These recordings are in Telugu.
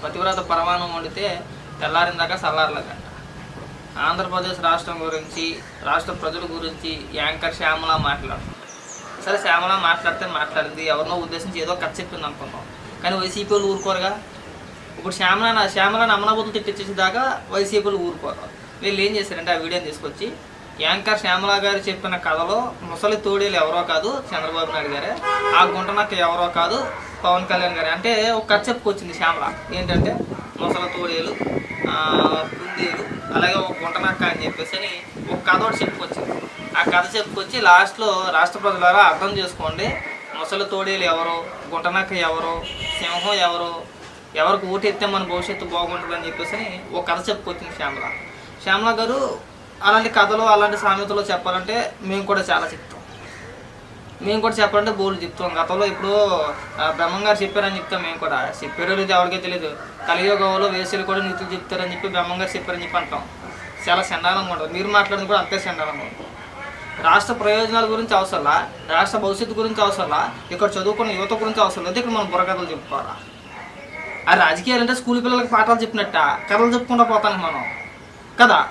పతివ్రత పరమాణం వండితే తెల్లారిన దాకా చల్లారలేదంట ఆంధ్రప్రదేశ్ రాష్ట్రం గురించి రాష్ట్ర ప్రజల గురించి యాంకర్ శ్యామల మాట్లాడుతుంది. సరే శ్యామల మాట్లాడితే మాట్లాడింది. ఎవరినో ఉద్దేశించి ఏదో కథ చెప్పింది అనుకున్నాం కానీ వైసీపీ వాళ్ళు ఊరుకోరుగా. ఇప్పుడు శ్యామల శ్యామల అమ్మనబుద్ధులు తిట్టించేసి దాకా వైసీపీ వాళ్ళు ఊరుకోరు. వీళ్ళు ఏం చేశారంటే ఆ వీడియోని తీసుకొచ్చి యాంకర్ శ్యామల గారు చెప్పిన కథలో ముసలి తోడేలు ఎవరో కాదు చంద్రబాబు నాయుడు గారే ఆ గుంటనక్క ఎవరో కాదు పవన్ కళ్యాణ్ గారి. అంటే ఒక కథ చెప్పుకొచ్చింది శ్యామల. ఏంటంటే మొసల తోడేలు కుందేలు అలాగే ఒక గుంటనక్క అని చెప్పేసి అని ఒక కథ ఒకటి చెప్పుకొచ్చింది. ఆ కథ చెప్పుకొచ్చి లాస్ట్లో రాష్ట్ర ప్రజలారా అర్థం చేసుకోండి మొసలి తోడేలు ఎవరు గుంటనక్క ఎవరు సింహం ఎవరు ఎవరికి ఓటు ఎత్తే మన భవిష్యత్తు బాగుంటుంది అని చెప్పేసి అని ఒక కథ చెప్పుకొచ్చింది శ్యామల. శ్యామల గారు అలాంటి కథలు అలాంటి సామెతలు చెప్పాలంటే మేము కూడా చాలా చెప్తాం. మేము కూడా చెప్పాలంటే బోర్డు చెప్తాం. గతంలో ఇప్పుడు బ్రహ్మంగారు బ్రహ్మం గారు చెప్పారని చెప్తాం మేము కూడా. చెప్పారో లేదు ఎవరికీ తెలియదు. కలియుగంలో వేసులు కూడా నీతులు చెప్తారని చెప్పి బ్రహ్మం గారు చెప్పారని చెప్పి అంటాం. చాలా చండాలంగా ఉంటుంది మీరు మాట్లాడింది కూడా అంతే చండాలంగా ఉంటుంది రాష్ట్ర ప్రయోజనాల గురించి అవసరంలా రాష్ట్ర భవిష్యత్తు గురించి అవసరంలా ఇక్కడ చదువుకున్న యువత గురించి అవసరం లేదు ఇక్కడ మనం బుర్రకథలు చెప్పుకోవాలా? ఆ రాజకీయాలు అంటే స్కూల్ పిల్లలకి పాఠాలు చెప్పినట్ట. కథలు చెప్పుకుంటూ పోతాను మనం. కదా?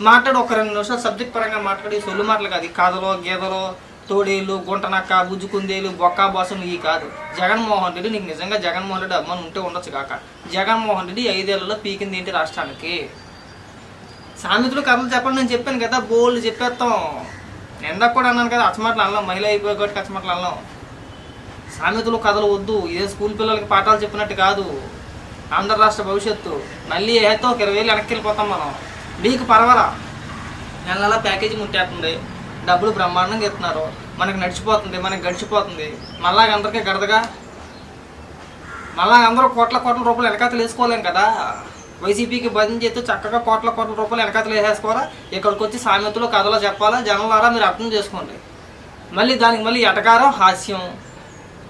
మాట్లాడు ఒక రెండు నిమిషాలు. సబ్జెక్ట్ పరంగా మాట్లాడి సొల్లు మాటలు కాదు. కథలో గీతలో తోడేలు గుంటనక్క బుజ్జుకుందేలు బొక్కా బాసం ఇవి కాదు. జగన్మోహన్ రెడ్డి నీకు నిజంగా జగన్మోహన్ రెడ్డి అమ్మని ఉంటే ఉండొచ్చు కాక. జగన్మోహన్ రెడ్డి ఐదేళ్ళలో పీకింది ఏంటి రాష్ట్రానికి? సామెతలు కథలు చెప్పండి నేను చెప్పాను కదా బోల్డ్ చెప్పేస్తాం. ఎందాక కూడా అన్నాను కదా అచ్చమాటలు అనలాం మహిళ అయిపోయే కాబట్టి అచ్చమాటలు అనలాం. సామెతలు కథలు వద్దు. ఇదే స్కూల్ పిల్లలకి పాఠాలు చెప్పినట్టు కాదు. ఆంధ్ర రాష్ట్ర భవిష్యత్తు. మళ్ళీ ఏతో ఒక ఇరవై వేలు వెనక్కి వెళ్ళిపోతాం మనం. మీకు పర్వాలా? నెల నెల ప్యాకేజీ ముట్టేస్తుంది. డబ్బులు బ్రహ్మాండంగా ఇస్తున్నారు. మనకి నడిచిపోతుంది మనకి గడిచిపోతుంది. మళ్ళా అందరికీ గడదగా మళ్ళా అందరూ కోట్ల కోట్ల రూపాయలు వెనకాతలు వేసుకోలేం కదా? వైసీపీకి బదిలీ చేస్తే చక్కగా కోట్ల కోట్ల రూపాయలు వెనకాతలు వేసేసుకోరా ఇక్కడికి వచ్చి సామెతలు కథలో చెప్పాలా? జనాలారా మీరు అర్థం చేసుకోండి. మళ్ళీ దానికి మళ్ళీ ఎటకారం? హాస్యం.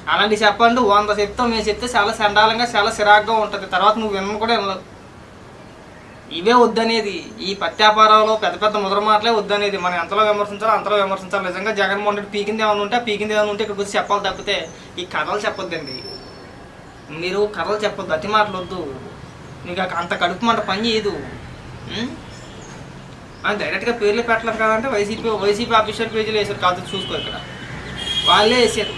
అలాంటివి చెప్పండి. వంద చెప్తాం మేము చెప్తే చాలా సండాలంగా చాలా సిరాగ్గా ఉంటుంది. తర్వాత నువ్వు విన్న కూడా వినలేదు. ఇవే వద్దనేది. ఈ పత్యాపారాలు పెద్ద పెద్ద ముద్ర మాటలే వద్దనేది. మనం ఎంతలో విమర్శించాలో అంతలో విమర్శించాలి. నిజంగా జగన్మోహన్ రెడ్డి పీకింది ఏమైనా ఉంటే పీకింది ఏమైనా ఉంటే ఇక్కడికి వచ్చి చెప్పాలి తప్పితే ఈ కథలు చెప్పొద్దండి. మీరు కథలు చెప్పొద్దు. అతి మాటలు వద్దు. మీకు అంత కడుపు మంట పని చేయదు. ఉం? డైరెక్ట్గా పేర్లు పెట్టలేదు కదంటే వైసీపీ వైసీపీ ఆఫీసర్ పేజీలు వేసారు కాదు చూసుకో ఇక్కడ. వాళ్ళే వేసారు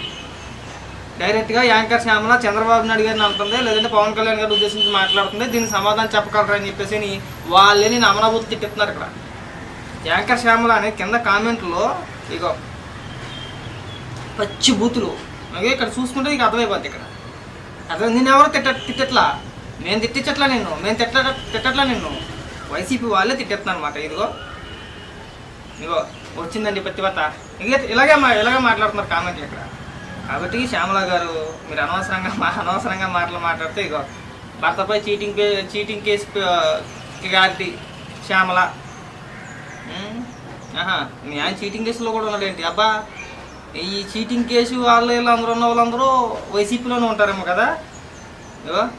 డైరెక్ట్గా యాంకర్ శ్యామల చంద్రబాబు నాయుడు గారిని అంటుంది లేదంటే పవన్ కళ్యాణ్ గారిని ఉద్దేశించి మాట్లాడుతుంది. దీనికి సమాధానం చెప్పగలరా అని చెప్పేసి వాళ్ళే నేను అమరాబుద్ధి తిట్టుతున్నారు ఇక్కడ. యాంకర్ శ్యామల అనే కింద కామెంట్లో ఇక పచ్చి బూతులు. ఇక్కడ చూసుకుంటే ఇక అర్థమైపోద్ది ఇక్కడ. అర్థం నేను ఎవరు తిట్ట తిట్టట్లా? నేను తిట్టించట్లా నిన్ను? నేను తిట్ట తిట్టట్లా నిన్ను? వైసీపీ వాళ్ళే తిట్టేస్తున్నాను అనమాట ఇదిగో. ఇదిగో వచ్చిందండి ప్రతిభత. ఇలాగే ఇలాగే మా ఇలాగే మాట్లాడుతున్నారు కామెంట్లు ఇక్కడ. కాబట్టి శ్యామల గారు మీరు అనవసరంగా మా అనవసరంగా మాటలు మాట్లాడితే ఇగో భర్తపై cheating cheating case clarity Shyamala. ఆహా మీ ఆయన చీటింగ్ కేసులో కూడా ఉన్నాడేంటి? అబ్బా ఈ చీటింగ్ కేసు వాళ్ళు వీళ్ళు అందరూ ఉన్న వాళ్ళందరూ వైసీపీలోనే ఉంటారేమో కదా? ఇగో.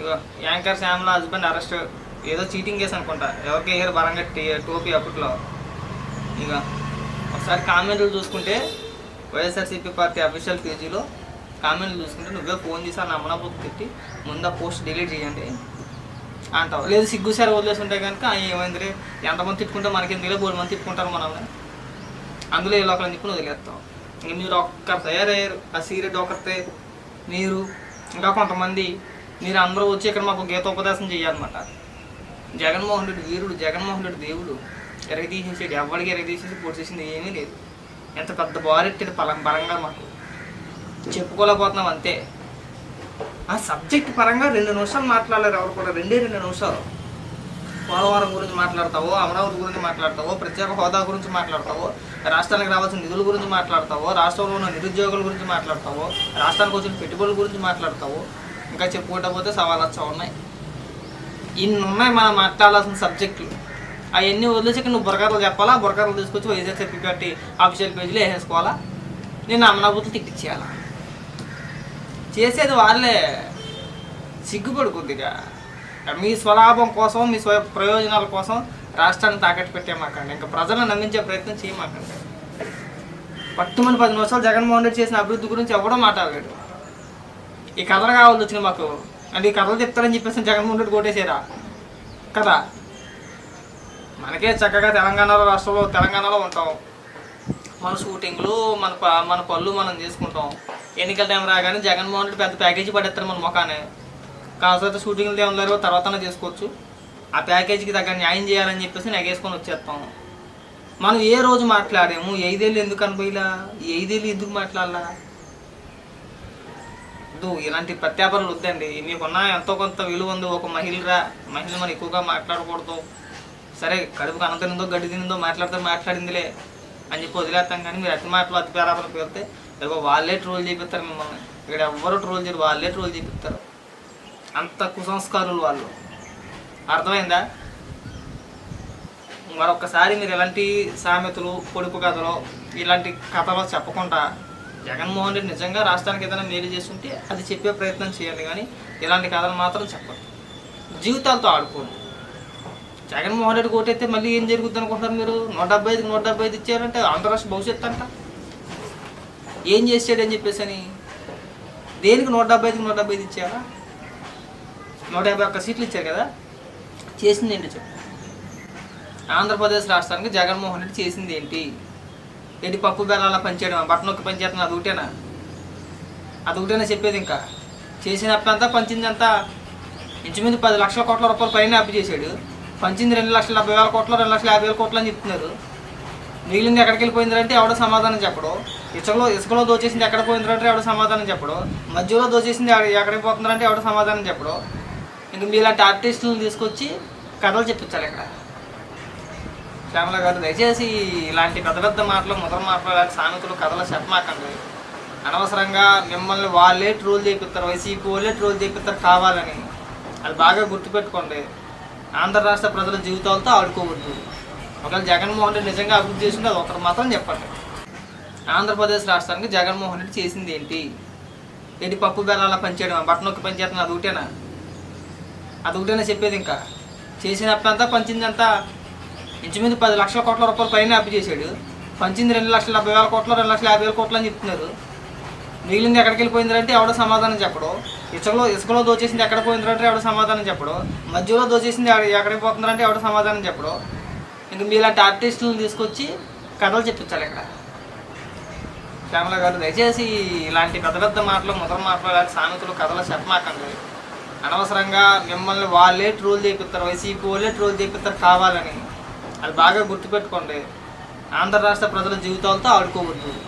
ఇగో యాంకర్ శ్యామల హస్బెండ్ అరెస్ట్. ఏదో చీటింగ్ కేసు అనుకుంటా. ఎవరికి వేయరు బరంగా టీ- టోపీ అప్పట్లో. ఇక ఒకసారి కామెంట్లు చూసుకుంటే వైఎస్ఆర్సీపీ పార్టీ అఫీషియల్ పేజీలో కామెంట్లు చూసుకుంటే నువ్వే ఫోన్ చేసి ఆ నమ్మనపోతు తిట్టి ముందు పోస్ట్ డిలీట్ చేయండి అంటావు. లేదు సిగ్గు సార్ వదిలేసి ఉంటే కనుక ఏమైందిరే? ఏమైంది ఎంతమంది తిట్టుకుంటే మనకి ఎందుకు మూడు మంది తిట్టుకుంటారు మనల్ని. అందులో ఏ లోకల్ని చెప్పి వదిలేస్తాం వదిలేస్తావు. ఇంక మీరు ఒక్కరు తయారయ్యారు. ఆ సీరియడ్ ఒకరితే మీరు ఇంకా కొంతమంది మీరు అందరూ వచ్చి ఇక్కడ మాకు గీతోపదేశం చేయాలన్నమాట జగన్మోహన్ రెడ్డి వీరుడు జగన్మోహన్ రెడ్డి దేవుడు. ఎరగ తీసేసాడు ఎవరికి ఎరగ తీసేసి పూర్తి చేసింది ఏమీ లేదు. ఎంత పెద్ద బారెట్టాడు పలం పరంగా మాకు. చెప్పుకోలేకపోతున్నాం అంతే. ఆ సబ్జెక్ట్ పరంగా రెండు నిమిషాలు మాట్లాడలేరు ఎవరు కూడా. రెండే రెండు నిమిషాలు. పోలవరం గురించి మాట్లాడతావో అమరావతి గురించి మాట్లాడతావో ప్రత్యేక హోదా గురించి మాట్లాడతావో రాష్ట్రానికి రావాల్సిన నిధుల గురించి మాట్లాడతావో రాష్ట్రంలో ఉన్న నిరుద్యోగుల గురించి మాట్లాడతావో రాష్ట్రానికి వచ్చిన పెట్టుబడుల గురించి మాట్లాడతావో ఇంకా చెప్పుకుంటా పోతే సవాలచ్చా ఉన్నాయి. ఇన్ని ఉన్నాయి మనం మాట్లాడాల్సిన సబ్జెక్టులు. అవన్నీ వదిలేసి నువ్వు బురకర్లు చెప్పాలా? బురకర్లు తీసుకొచ్చి వైఎస్ఆర్సీపీ పార్టీ ఆఫీషియల్ పేజీలో వేసేసుకోవాలా? నేను అమరాబుద్ధి తిట్టించేయాలా చేసేది వాళ్ళే సిగ్గుపడు కొద్దిగా మీ స్వలాభం కోసం మీ స్వ ప్రయోజనాల కోసం రాష్ట్రాన్ని తాకట్టు పెట్టేమాకండి ఇంకా ప్రజలను నమ్మించే ప్రయత్నం చేయమాకండి పట్టుమని పది నిమిషాలు జగన్మోహన్ రెడ్డి చేసిన అభివృద్ధి గురించి ఎవడో మాట్లాడలేడు ఈ కథలు కావాల్సి వచ్చినాయి మాకు. అంటే ఈ కథలు చెప్తారని చెప్పేసి జగన్మోహన్ రెడ్డి కొట్టేసారా కదా? మనకే చక్కగా తెలంగాణలో రాష్ట్రంలో తెలంగాణలో ఉంటాం. మన షూటింగ్లు మన ప- మన పళ్ళు మనం చేసుకుంటాం. ఎన్నికల టైం రాగానే జగన్మోహన్ రెడ్డి పెద్ద ప్యాకేజీ పడేస్తారు మన ముఖానే కాకపోతే షూటింగ్లు ఏమన్నారు తర్వాతనే తర్వాత చేసుకోవచ్చు. ఆ ప్యాకేజీకి తగ్గ న్యాయం చేయాలని చెప్పేసి నెగేసుకొని వచ్చేస్తాం. మనం ఏ రోజు మాట్లాడాము? ఐదేళ్ళు ఎందుకు అనిపోయిలా ఐదేళ్ళు ఎందుకు మాట్లాడాలా? వద్దు ఇలాంటి ప్రత్యాపనలు వద్దండి. మీకున్న ఎంతో కొంత విలువ ఉంది. ఒక మహిళరా మహిళ మనం ఎక్కువగా మాట్లాడకూడదు. సరే కడుపుకు అన్నం తినిందో గడ్డి తినిందో మాట్లాడితే మాట్లాడిందిలే అని చెప్పి వదిలేస్తాం కానీ మీరు అతి మాటలు అతి పేరాపన పెడితే ఇదిగో వాళ్ళే ట్రోల్ చేపిస్తారు మిమ్మల్ని. ఇక్కడ ఎవ్వరు ట్రోల్ చేయరు వాళ్ళే ట్రోల్ చేపిస్తారు. అంత కుసంస్కారులు వాళ్ళు. అర్థమైందా? మరొకసారి మీరు ఎలాంటి సామెతలు పొడుపు కథలు ఇలాంటి కథలు చెప్పకుండా జగన్మోహన్ రెడ్డి నిజంగా రాష్ట్రానికి ఏదైనా మేలు చేస్తుంటే అది చెప్పే ప్రయత్నం చేయండి కానీ ఇలాంటి కథలు మాత్రం చెప్పండి జీవితాలతో ఆడుకోండి. జగన్మోహన్ రెడ్డి కోటైతే మళ్ళీ ఏం జరుగుద్ది అనుకుంటున్నారు మీరు? నూట డెబ్బై ఐదుకి నూట డెబ్బై ఐదు ఇచ్చారంటే ఆంధ్ర రాష్ట్ర భవిష్యత్తు అంట. ఏం చేసాడని చెప్పేసి అని? దేనికి నూట డెబ్బై ఐదుకి నూట డెబ్బై ఐదు ఇచ్చారా? నూట యాభై ఒక్క సీట్లు ఇచ్చారు కదా. చేసింది ఏంటి చెప్పు? ఆంధ్రప్రదేశ్ రాష్ట్రానికి జగన్మోహన్ రెడ్డి చేసింది ఏంటి? ఏంటి పప్పు బెల్లాల పనిచేయడం బట్టనొక్కి నొక్కి పనిచేయడం అది ఒకటేనా? అది ఒకటేనా చెప్పేది ఇంకా? చేసిన అప్పంతా పంచిందంతా. ఇంచుమించు పది లక్షల కోట్ల రూపాయలు పైన అప్పు చేశాడు. పంచింది రెండు లక్షల డెబ్బై వేల కోట్లు రెండు లక్షల యాభై వేల కోట్లు అని చెప్తున్నారు. మిగిలింది ఎక్కడికి వెళ్ళిపోయిందంటే ఎవడో సమాధానం చెప్పడు. ఇసుకలో ఇసుకలో దోచేసింది ఎక్కడ పోయిందంటే ఎవడో సమాధానం చెప్పడు. మధ్యలో దోచేసింది ఎక్కడికి పోతుందంటే ఎవడో సమాధానం చెప్పడు. ఇంక మీలాంటి ఆర్టిస్టులను తీసుకొచ్చి కథలు చెప్పించాలి ఇక్కడ. శ్యామల గారు దయచేసి ఇలాంటి పెద్ద పెద్ద మాటలు ముద్ర మాటలు ఇలాంటి సామెతలు కథలు చెప్పమాకండి. అనవసరంగా మిమ్మల్ని వాళ్ళే ట్రోల్ చేపిస్తారు వైసీపీ వాళ్ళే ట్రోల్ చేపిస్తారు కావాలని. అది బాగా గుర్తుపెట్టుకోండి. ఆంధ్ర రాష్ట్ర ప్రజల జీవితాలతో ఆడుకోవద్దు. ఒకవేళ జగన్మోహన్ రెడ్డి నిజంగా అభివృద్ధి చేసింది అది ఒకరు మాత్రం చెప్పండి ఆంధ్రప్రదేశ్ రాష్ట్రానికి జగన్మోహన్ రెడ్డి చేసింది ఏంటి? ఏంటి పప్పు బెల్లాల పనిచేయడం బట్టనొక్కి నొక్కి పనిచేయడం అది ఒకటేనా? అది ఒకటేనా చెప్పేది ఇంకా? చేసిన అప్పంతా పంచిందంతా ఇంచుమించు పది లక్షల కోట్ల రూపాయలు పైన అప్పు చేశాడు. పంచింది రెండు లక్షల డెబ్బై వేల కోట్లు రెండు లక్షల యాభై వేల కోట్లు అని చెప్తున్నారు. మిగిలింది ఎక్కడికి వెళ్ళిపోయిందంటే ఎవడో సమాధానం చెప్పడు. ఇసుకలో ఇసుకలో దోచేసింది ఎక్కడ పోయిందంటే ఎవడో సమాధానం చెప్పడు. మధ్యలో దోచేసింది ఎక్కడికి పోతుందంటే ఎవడో సమాధానం చెప్పడు. ఇంక మీలాంటి ఆర్టిస్టులను తీసుకొచ్చి కథలు చెప్పించాలి ఇక్కడ. శ్యామల గారు దయచేసి ఇలాంటి పెద్ద పెద్ద మాటలు ముద్ర మాటలు ఇలాంటి సామెతలు కథలు చెప్పమాకండి. అనవసరంగా మిమ్మల్ని వాళ్ళే ట్రోల్ చేపిస్తారు వైసీపీ వాళ్ళే ట్రోల్ చేపిస్తారు కావాలని. అది బాగా గుర్తుపెట్టుకోండి. ఆంధ్ర రాష్ట్ర ప్రజల జీవితాలతో ఆడుకోవద్దు.